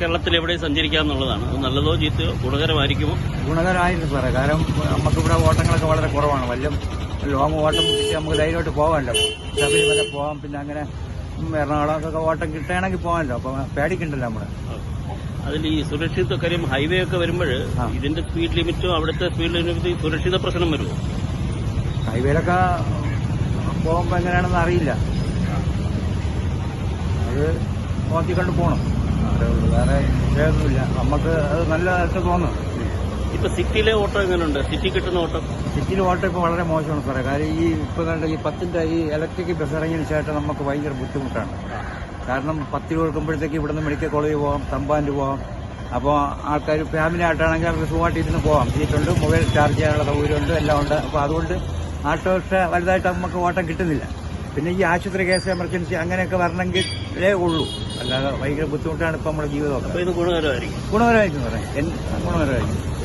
കേരളത്തിൽ എവിടെയും സഞ്ചരിക്കാം എന്നുള്ളതാണ്. അത് നല്ലതോ ചീത്തയോ ഗുണകരമായിരിക്കുമോ? ഗുണകരമായിരുന്നു സാറേ. കാരണം നമുക്ക് നമുക്കിവിടെ ഓട്ടങ്ങളൊക്കെ വളരെ കുറവാണ്. വല്ല ലോങ് ഓട്ടം കിട്ടി നമുക്ക് ധൈര്യമായിട്ട് പോകാമല്ലോ. ശബരിമല പോകാം പിന്നെ അങ്ങനെ എറണാകുളത്തൊക്കെ ഓട്ടം കിട്ടുകയാണെങ്കിൽ പോകാമല്ലോ. അപ്പൊ പേടിക്കണ്ടല്ലോ നമ്മൾ. അതിൽ ഈ സുരക്ഷിത കാര്യം ഹൈവേ ഒക്കെ വരുമ്പോൾ ഇതിന്റെ സ്പീഡ് ലിമിറ്റും അവിടുത്തെ സ്പീഡ് ലിമിറ്റ് സുരക്ഷിത പ്രശ്നം വരുമോ? ഹൈവേയിലൊക്കെ പോകുമ്പോ എങ്ങനെയാണെന്ന് അറിയില്ല. അത് നോക്കിക്കൊണ്ട് പോകണം അത്രേ ഉള്ളൂ വേറെ വിഷയമൊന്നുമില്ല നമുക്ക് അത് നല്ലതായിട്ട് തോന്നുന്നു ഇപ്പൊ സിറ്റിയിലെ ഓട്ടോ എങ്ങനെയുണ്ട് സിറ്റി കിട്ടുന്ന ഓട്ടോ? സിറ്റിയിലെ ഓട്ടോ ഇപ്പൊ വളരെ മോശമാണ് സാറേ. കാര്യം ഈ ഇപ്പൊ കണ്ട ഈ പത്തിന്റെ ഈ ഇലക്ട്രിക് ബസ് ഇറങ്ങിയതിന് ശേഷം നമുക്ക് ഭയങ്കര ബുദ്ധിമുട്ടാണ്. കാരണം പത്ത് രൂപ കൊടുക്കുമ്പോഴത്തേക്ക് ഇവിടുന്ന് മെഡിക്കൽ കോളേജിൽ പോകാം തമ്പാന്റെ പോകാം അപ്പോൾ ആൾക്കാർ ഫാമിലി ആയിട്ടാണെങ്കിൽ അവർക്ക് സുഖമായിട്ട് ഇരുന്ന് പോകാം സീറ്റുണ്ട് മൊബൈൽ ചാർജ് ചെയ്യാനുള്ള സൗകര്യമുണ്ട് എല്ലാം ഉണ്ട്. അപ്പോൾ അതുകൊണ്ട് ആട്ടോറിക്ഷ വലുതായിട്ട് നമുക്ക് ഓട്ടം കിട്ടുന്നില്ല. പിന്നെ ഈ ആശുപത്രി കേസ് എമർജൻസി അങ്ങനെയൊക്കെ വരണമെങ്കിലേ ഉള്ളൂ. അല്ലാതെ ഭയങ്കര ബുദ്ധിമുട്ടാണ് ഇപ്പം നമ്മുടെ ജീവിതം ഗുണപരമായിരിക്കും ഗുണകരമായിരിക്കും. ഗുണകരമായിരിക്കും പറയാം. ഗുണകരമായിരിക്കും?